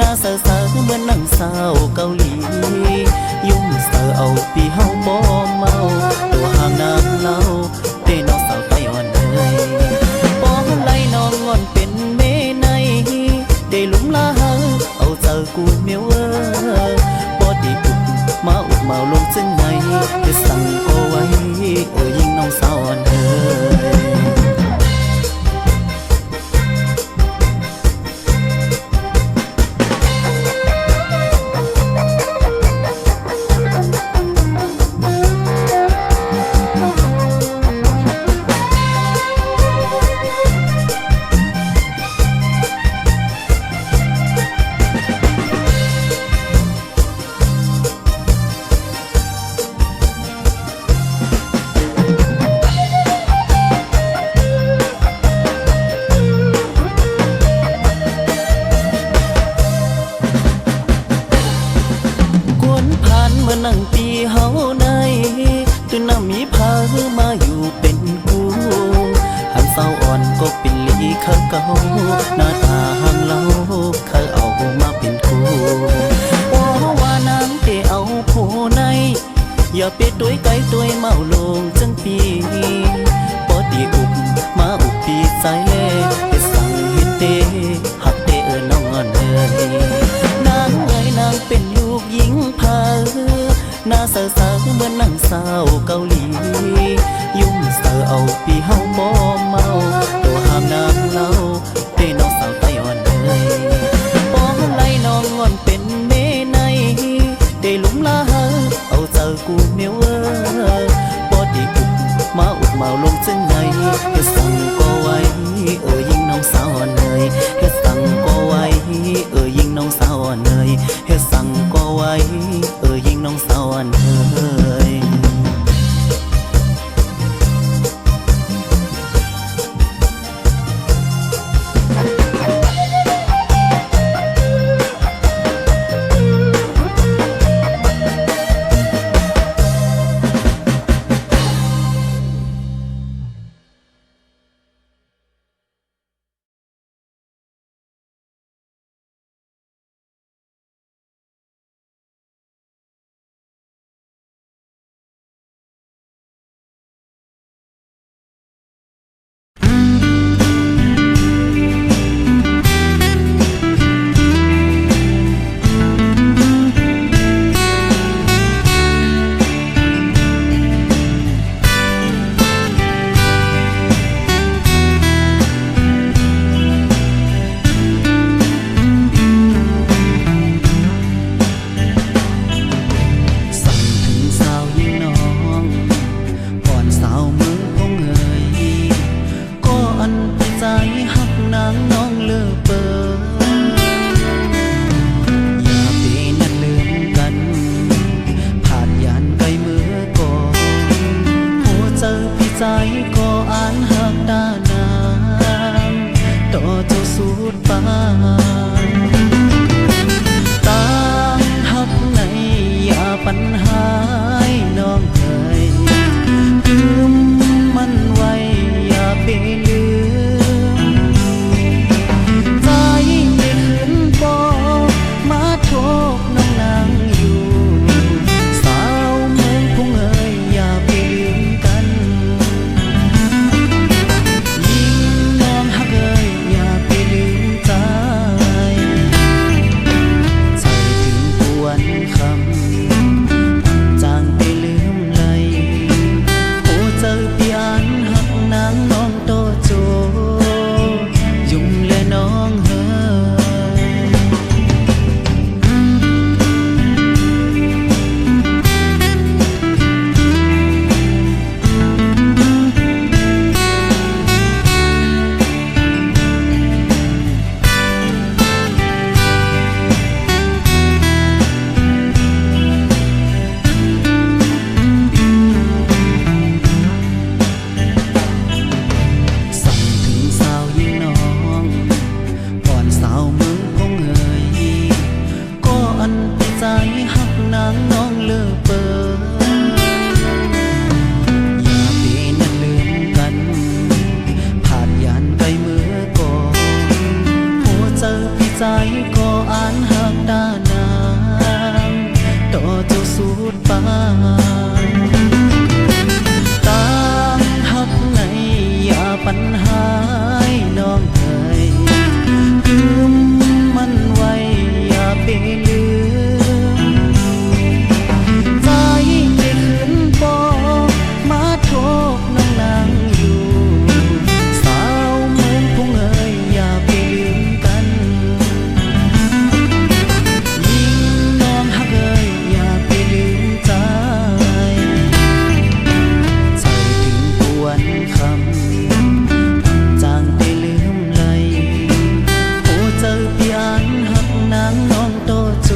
น้าสศร้าๆเหมือนนั่งสาวเกาหลี ยุ่มสศร้เอาปีเฮาบ่มา สายเล่ไปสั่งเฮ็ดเตหักเตเออน้องเอ้ยนางเอ้ยนางเป็นลูกหญิงพาหน้าสาวๆเหมือนนางสาวเกา ปา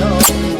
know.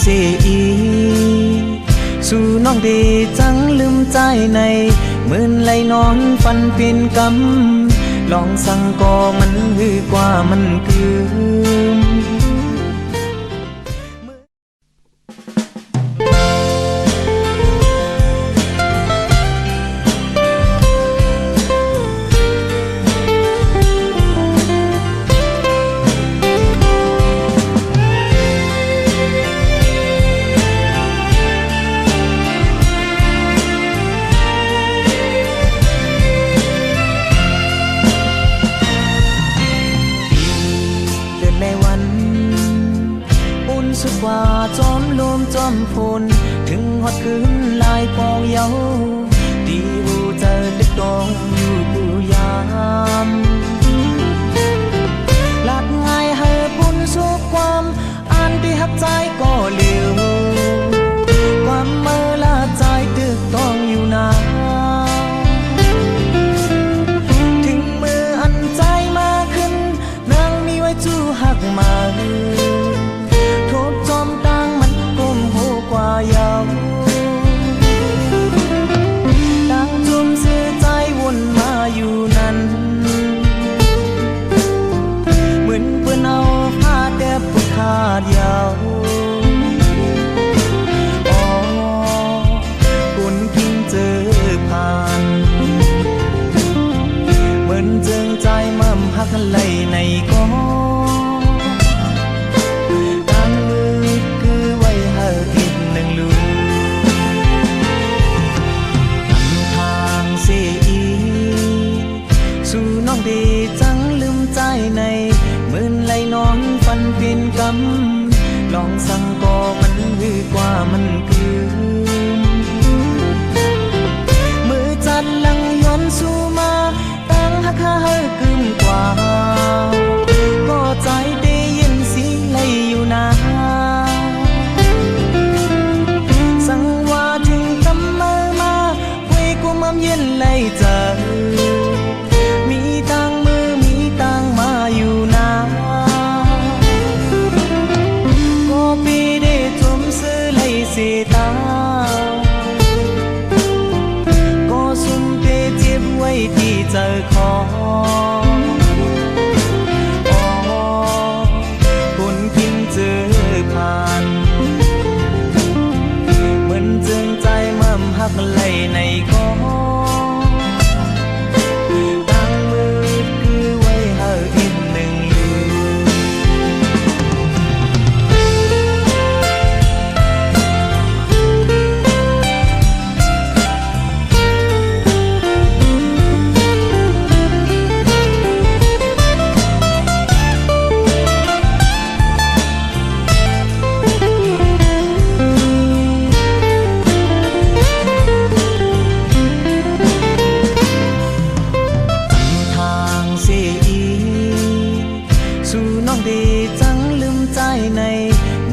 เสียอีสู่น้องดีจังลืมใจในเหมือนไหลนอนฟันเป็นกำลองสั่งกอมันฮือกว่ามันคือ มพลถึงหดคืนลายปองเยาดีอูจะดึกดองอยู่ผู้ยาม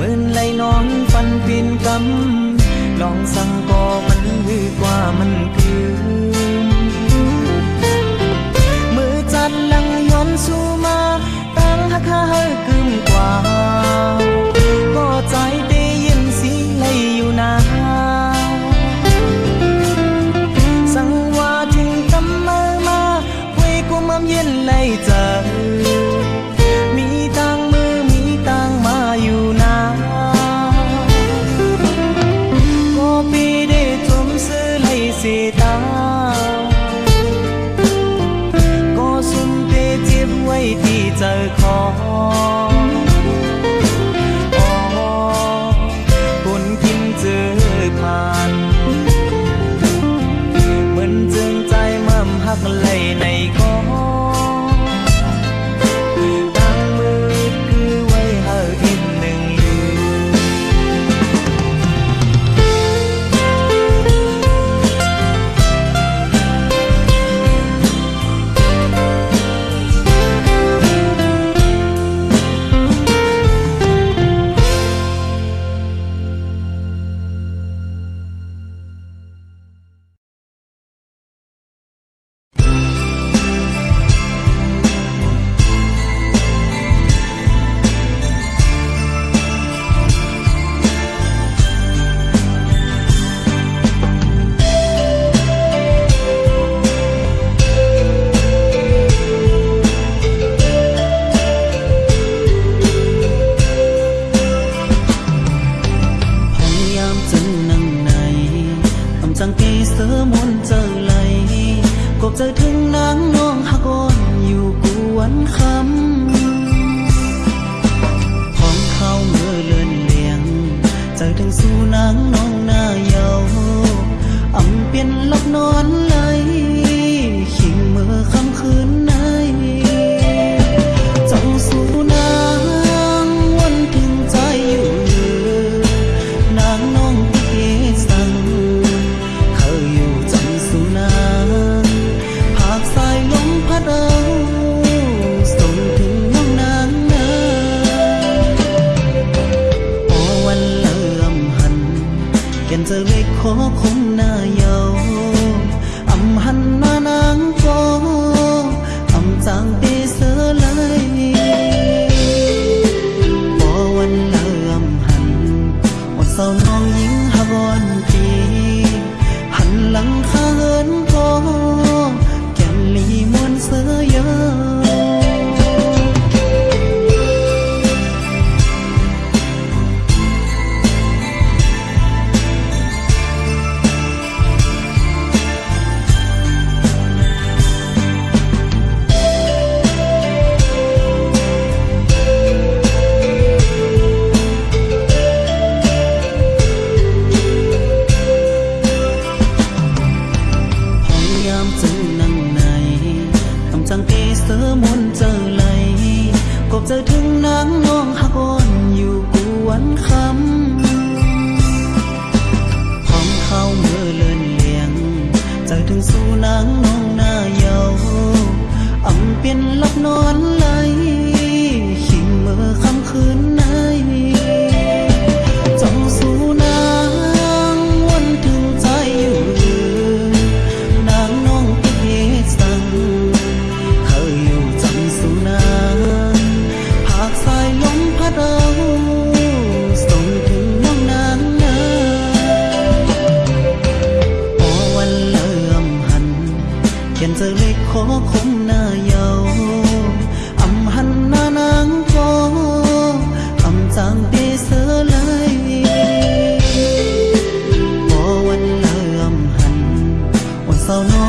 มื่นไหลนอนฟันปีนกำลองสั่งก่อมันคือกว่ามันคือมือจัดลังย้อนสู้มาตั้งหักหาเฮกึมกว่า สู่นางน้องหน้าเยาอำเป็นลับนอนไหลขิงเมื่อค่ำคืนไหน no